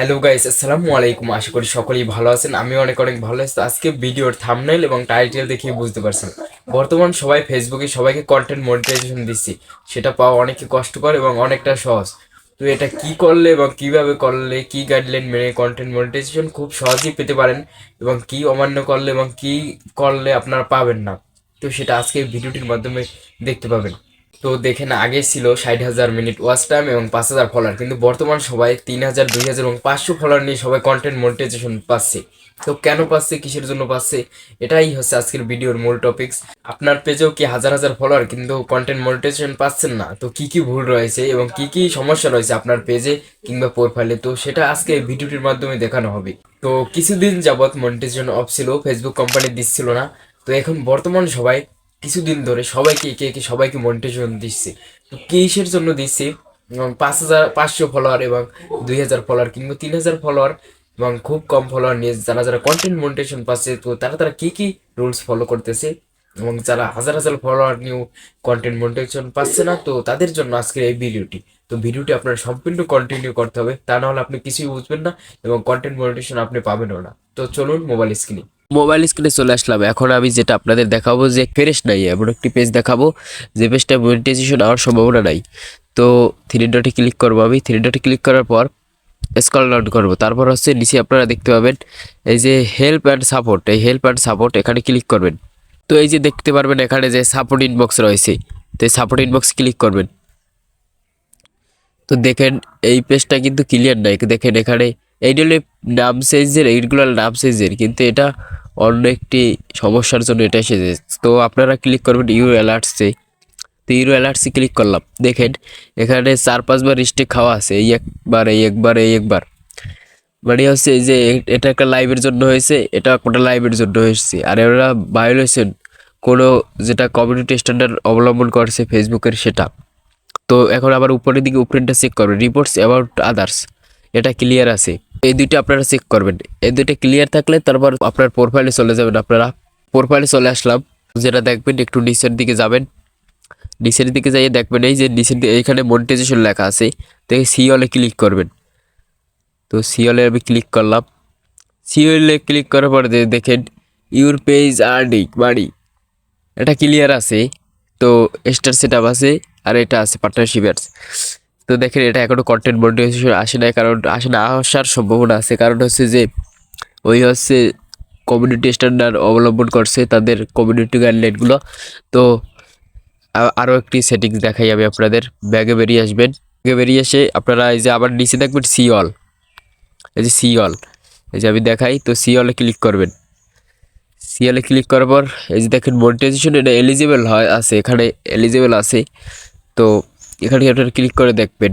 Hello guys আসসালামু আলাইকুম আশা করি সকলেই ভালো আছেন আমি অনেক অনেক ভালো আছি। তো আজকে ভিডিওর থাম্বনেল এবং টাইটেল দেখে বুঝতে পারছেন। বর্তমান সবাই ফেসবুকে সবাইকে কন্টেন্ট মনিটাইজেশন দিচ্ছি। সেটা পাওয়া অনেকে কষ্টকর এবং অনেকটা সহজ। তো এটা কি করলে এবং কীভাবে করলে, কি গাইডলাইন মেনে কন্টেন্ট মনিটাইজেশন খুব সহজেই পেতে পারেন এবং কি অমান্য করলে এবং কি করলে আপনারা পাবেন না। তো সেটা আজকে ভিডিওটির মাধ্যমে দেখতে পাবেন। তো দেখেন, আগে ছিল ষাট হাজার মিনিট ওয়াচ টাইম এবং পাঁচ হাজার ফলোয়ার কিন্তু বর্তমান সবাই তিন হাজার, দুই হাজার এবং পাঁচশো ফলোয়ার নিয়ে সবাই কন্টেন্ট মনিটাইজেশন পাচ্ছে। তো কেন পাচ্ছে, কিসের জন্য পাচ্ছে, এটাই হচ্ছে আজকের ভিডিওর মূল টপিকস আপনার পেজেও কি হাজার হাজার ফলোয়ার কিন্তু কন্টেন্ট মনিটাইজেশন পাচ্ছেন না? তো কি কি ভুল রয়েছে এবং কি কি সমস্যা রয়েছে আপনার পেজে কিংবা প্রোফাইলে তো সেটা আজকে ভিডিওটির মাধ্যমে দেখানো হবে। তো কিছুদিন যাবৎ মনিটাইজেশন অফ ছিল ফেসবুক কোম্পানি দিচ্ছিল না। তো এখন বর্তমান সবাই কিছুদিন ধরে সবাইকে একে একে সবাইকে মনিটাইজেশন দিচ্ছে। তো কিসের জন্য দিচ্ছে? এবং পাঁচ হাজার, পাঁচশো ফলোয়ার এবং দুই হাজার ফলোয়ার কিংবা তিন হাজার ফলোয়ার এবং খুব কম ফলোয়ার নিয়ে যারা যারা কন্টেন্ট মনিটেশন পাচ্ছে, তো তারা তারা কি কি রুলস ফলো করতেছে? এবং যারা হাজার হাজার ফলোয়ার নিয়েও কন্টেন্ট মনিটেশন পাচ্ছে না, তো তাদের জন্য আজকের এই ভিডিওটি। তো ভিডিওটি আপনার সম্পূর্ণ কন্টিনিউ করতে হবে, তা না হলে আপনি কিছুই বুঝবেন না এবং কন্টেন্ট মনিটেশন আপনি পাবেনও না। তো চলুন মোবাইল স্ক্রিনে মোবাইল স্ক্রিনে চলে আসলাম। এখন আমি যেটা আপনাদের দেখাবো যে ফ্রেশ নাই, এমন একটি পেজ দেখাবো যে পেজটা মনিটাইজেশন হওয়ার সম্ভাবনা নাই। তো থ্রি ডটে ক্লিক করব আমি। থ্রি ডটে ক্লিক করার পর স্কল ডাউন করব। তারপর হচ্ছে নিচে আপনারা দেখতে পাবেন এই যে হেল্প অ্যান্ড সাপোর্ট এই হেল্প অ্যান্ড সাপোর্ট এখানে ক্লিক করবেন। তো এই যে দেখতে পারবেন এখানে যে সাপোর্ট ইনবক্স রয়েছে। তো এই সাপোর্ট ইনবক্স ক্লিক করবেন। তো দেখেন এই পেজটা কিন্তু ক্লিয়ার নাই। দেখেন এখানে এইটা নাম সাইজের এইগুলো নাম সাইজের কিন্তু এটা অন্য একটি সমস্যার জন্য এটা এসেছে। তো আপনারা ক্লিক করবেন ইউ অ্যালার্টসে তো ইউরো অ্যালার্টসে ক্লিক করলাম। দেখেন, এখানে চার পাঁচবার স্টিক খাওয়া আছে। এই একবার এই একবার এই একবার। মানে হচ্ছে যে এটা একটা লাইভের জন্য হয়েছে, এটা একটা লাইভের জন্য হয়েছে। আর এরা ভায়োলেশন কোনো যেটা কমিউনিটি স্ট্যান্ডার্ড অবলম্বন করছে ফেসবুকের সেটা। তো এখন আবার উপরের দিকে উপরেরটা চেক করবে রিপোর্টস অ্যাবাউট আদার্স এটা ক্লিয়ার আছে। এই দুইটা আপনারা চেক করবেন। এই দুইটা ক্লিয়ার থাকলে তারপর আপনার প্রোফাইলে চলে যাবেন আপনারা। প্রোফাইলে চলে আসলাম। যেটা দেখবেন একটু নিচের দিকে যাবেন। নিচের দিকে যাইয়ে দেখবেন এই যে নিচের দিকে এইখানে মনিটাইজেশন লেখা আছে। তো এই সি অলে ক্লিক করবেন। তো সিওলে আমি ক্লিক করলাম। সিওলে ক্লিক করার পরে দেখেন ইউর পেজ আর্নিং মানি এটা ক্লিয়ার আছে। তো স্টার সেট আছে আর এটা আছে পার্টনারশিপ অ্যাডস তো দেখেন, এটা এখনও কন্টেন্ট মনিটাইজেশন আসে নাই, কারণ আসে না আসার সম্ভাবনা আছে। কারণ হচ্ছে যে, ওই হচ্ছে কমিউনিটি স্ট্যান্ডার্ড অবলম্বন করছে তাদের কমিউনিটি গাইডলাইনগুলো তো আরও একটি সেটিংস দেখাই আমি আপনাদের। ব্যাগে বেরিয়ে আসবেন। ব্যাগে বেরিয়ে এসে আপনারা এই যে আবার নিচে দেখবেন সি অল এই যে সি অল এই যে আমি দেখাই, তো সি অলে ক্লিক করবেন। সিএলে ক্লিক করার পর, এই যে দেখেন মনিটাইজেশন এটা এলিজিবল হয়, আছে, এখানে এলিজিবল আছে। তো এখানে আপনারা ক্লিক করে দেখবেন।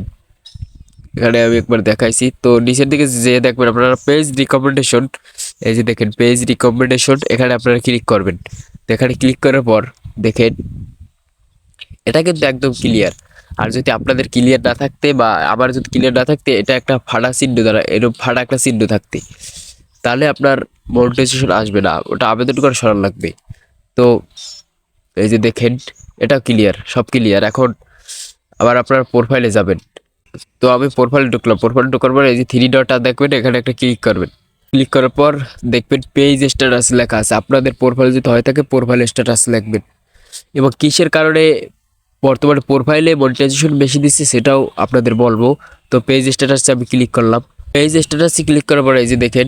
এখানে আমি একবার দেখাইছি। তো নিচের দিকে যে দেখবেন আপনারা পেজ রিকমেন্ডেশন এই যে দেখেন পেজ রিকমেন্ডেশন এখানে আপনারা ক্লিক করবেন। তো এখানে ক্লিক করার পর দেখেন, এটা কিন্তু একদম ক্লিয়ার আর যদি আপনাদের ক্লিয়ার না থাকতে বা আমার যদি ক্লিয়ার না থাকতে, এটা একটা ফাড়া চিহ্ন দ্বারা, এরকম ফাড়া একটা চিহ্ন থাকতে। তাহলে আপনার মনিটাইজেশন আসবে না, ওটা আবেদন করে সরান লাগবে। তো এই যে দেখেন এটা ক্লিয়ার সব ক্লিয়ার এখন আবার আপনার প্রোফাইলে যাবেন। তো আমি প্রোফাইলে ঢুকলাম। প্রোফাইলে ঢোকার পর এই যে থ্রি ডটা দেখবেন, এখানে একটা ক্লিক করবেন। ক্লিক করার পর দেখবেন পেজ স্ট্যাটাস লেখা আছে। আপনাদের প্রোফাইল যদি হয় থাকে প্রোফাইল স্ট্যাটাস লিখবেন। এবং কিসের কারণে বর্তমানে প্রোফাইলে মনিটাইজেশন বেশি দিচ্ছে সেটাও আপনাদের বলব। তো পেজ স্ট্যাটাসে আমি ক্লিক করলাম। পেজ স্ট্যাটাসে ক্লিক করার পরে এই যে দেখেন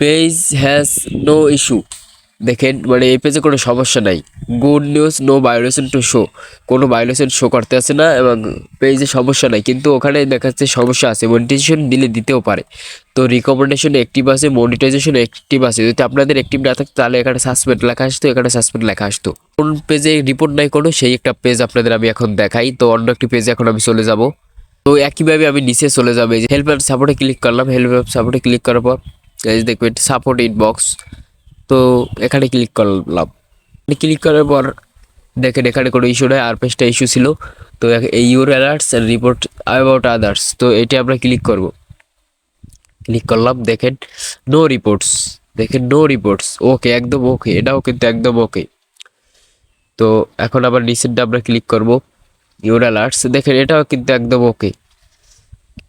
পেজ হ্যাজ নো ইস্যু দেখেন মানে এই পেজে কোনো সমস্যা নাই। Good news no violation to show কোনো ভায়োলেশন শো করতে আসে না এবং পেজে সমস্যা নাই, কিন্তু ওখানে দেখা যাচ্ছে সমস্যা আছে। মনিটাইজেশন দিলে দিতেও পারে। তো রিকমেন্ডেশন অ্যাক্টিভ আছে মনিটাইজেশন অ্যাক্টিভ আছে। যদি আপনাদের অ্যাক্টিভ না থাকতো তাহলে এখানে সাসপেন্ড লেখা আসতো, এখানে সাসপেন্ড লেখা আসতো। কোন পেজে রিপোর্ট নাই কোনো, সেই একটা পেজ আপনাদের আমি এখন দেখাই। তো অন্য একটি পেজে এখন আমি চলে যাব। তো একইভাবে আমি নিচে চলে যাব। এই যে হেল্প অ্যান্ড সাপোর্টে ক্লিক করলাম। হেল্প অ্যান্ড সাপোর্টে ক্লিক করার পর, এই যে দেখবেন সাপোর্ট ইনবক্স তো এখানে ক্লিক করলাম। ক্লিক করার পর দেখেন এখানে কোনো ইস্যু নয় আর পেজটা ইস্যু ছিল। তো এই your alerts and report about others তো এটা আমরা ক্লিক করব। ক্লিক করলাম, দেখেন নো রিপোর্টস দেখেন নো রিপোর্টস ওকে একদম ওকে এটাও কিন্তু একদম ওকে তো এখন আবার নিচেরটা আমরা ক্লিক করব ইউর অ্যালার্টস দেখেন এটাও কিন্তু একদম ওকে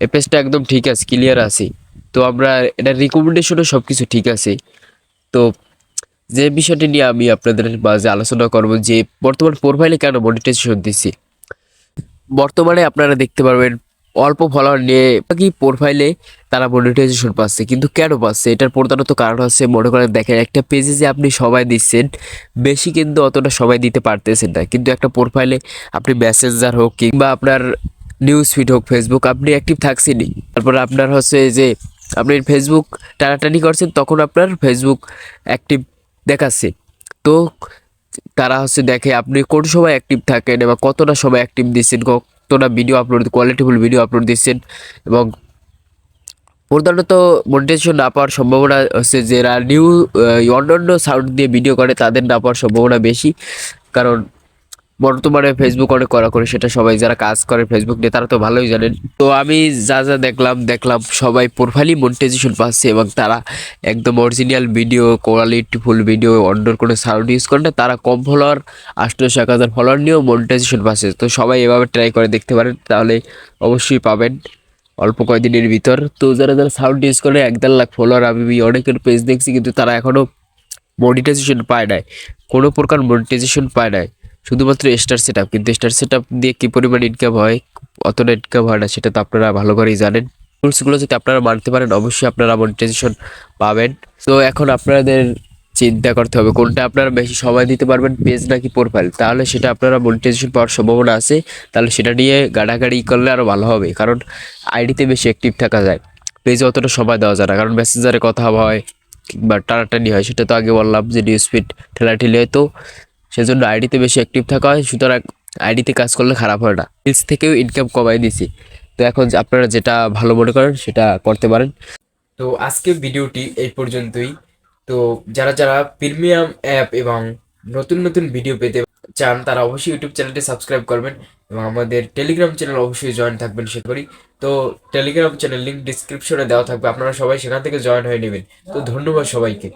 এ পেজটা একদম ঠিক আছে ক্লিয়ার আছে। তো আমরা, এটা রিকমেন্ডেশনও সব কিছু ঠিক আছে। তো যে বিষয়টি নিয়ে আমি আপনাদের মাঝে আলোচনা করব যে বর্তমান প্রোফাইলে কেন মনিটাইজেশন দিচ্ছি। বর্তমানে আপনারা দেখতে পারবেন অল্প ফলোয়ার নিয়ে কি প্রোফাইলে তারা মনিটাইজেশন পাচ্ছে, কিন্তু কেন পাচ্ছে? এটার প্রধানত কারণ হচ্ছে মনে করেন, দেখেন একটা পেজে যে আপনি সবাই দিচ্ছেন, বেশি কিন্তু অতটা সবাই দিতে পারতেছেন না। কিন্তু একটা প্রোফাইলে আপনি মেসেঞ্জার হোক কিংবা আপনার নিউজ ফিড হোক ফেসবুক আপনি অ্যাক্টিভ থাকছেনই। তারপর আপনার হচ্ছে যে আপনি ফেসবুক টানাটানি করছেন, তখন আপনার ফেসবুক অ্যাক্টিভ দেখাচ্ছে। তো তারা হচ্ছে দেখে আপনি কোন সময় অ্যাক্টিভ থাকেন এবং কতটা সময় অ্যাক্টিভ দিচ্ছেন, কতটা video upload qualityful video upload দিচ্ছেন এবং প্রধানত মনিটাইজেশন না পাওয়ার সম্ভাবনা হচ্ছে যারা নিউ অন্যান্য সাউন্ড দিয়ে ভিডিও করে তাদের না পাওয়ার সম্ভাবনা বেশি। কারণ বর্তমানে ফেসবুক অনেক করা করে সেটা সবাই যারা কাজ করে ফেসবুক নিয়ে, তারা তো ভালোই জানেন। তো আমি যা যা দেখলাম দেখলাম সবাই প্রোফাইলই মনিটাইজেশন পাচ্ছে এবং তারা একদম অরিজিনাল ভিডিও কোয়ালিটিফুল ভিডিও অন্য কোনো সাউন্ড ইউজ করে না, তারা কম ফলোয়ার আটশোশো এক হাজার ফলোয়ার নিয়েও মনিটাইজেশন পাচ্ছে। তো সবাই এভাবে ট্রাই করে দেখতে পারেন, তাহলে অবশ্যই পাবেন অল্প কয়েকদিনের ভিতর। তো যারা যারা সাউন্ড ইউজ করে, এক দেড় লাখ ফলোয়ার আমি অনেকের পেজ দেখছি, কিন্তু তারা এখনও মনিটাইজেশন পায় নাই। কোনো প্রকার মনিটাইজেশন পায় নাই। শুধুমাত্র স্টার সেট আপ কিন্তু স্টার সেট আপ দিয়ে কী পরিমাণ ইনকাম হয়, অতটা ইনকাম হয় না, সেটা তো আপনারা ভালো করেই জানেন। রুলসগুলো যদি আপনারা মানতে পারেন, অবশ্যই আপনারা মনিটাইজেশন পাবেন। তো এখন আপনাদের চিন্তা করতে হবে, কোনটা আপনারা বেশি সময় দিতে পারবেন পেজ নাকি প্রোফাইল তাহলে সেটা আপনারা মনিটাইজেশন পাওয়ার সম্ভাবনা আছে। তাহলে সেটা নিয়ে গাড়াগাড়ি করলে আরও ভালো হবে, কারণ আইডিতে বেশি অ্যাক্টিভ থাকা যায়। পেজে অতটা সময় দেওয়া যায় না, কারণ মেসেঞ্জারে কথা হয়, কিংবা টানাটানি হয়, সেটা তো আগে বললাম যে নিউজ ফিড ঠেলাঠেলি হয় তো সেজন্য আইডিতে বেশি অ্যাক্টিভ থাকা হয়। সুতরাং আইডিতে কাজ করলে খারাপ হয় না। রিলস থেকেও ইনকাম কমাই দিছি তো এখন আপনারা যেটা ভালো মনে করেন, সেটা করতে পারেন। তো আজকে ভিডিওটি এই পর্যন্তই। তো যারা যারা প্রিমিয়াম অ্যাপ এবং নতুন নতুন ভিডিও পেতে চান, তারা অবশ্যই ইউটিউব চ্যানেলটি সাবস্ক্রাইব করবেন এবং আমাদের টেলিগ্রাম চ্যানেল অবশ্যই জয়েন থাকবেন, সে করি। তো টেলিগ্রাম চ্যানেল লিঙ্ক ডিসক্রিপশনে দেওয়া থাকবে। আপনারা সবাই সেখান থেকে জয়েন হয়ে নেবেন। তো ধন্যবাদ সবাইকে।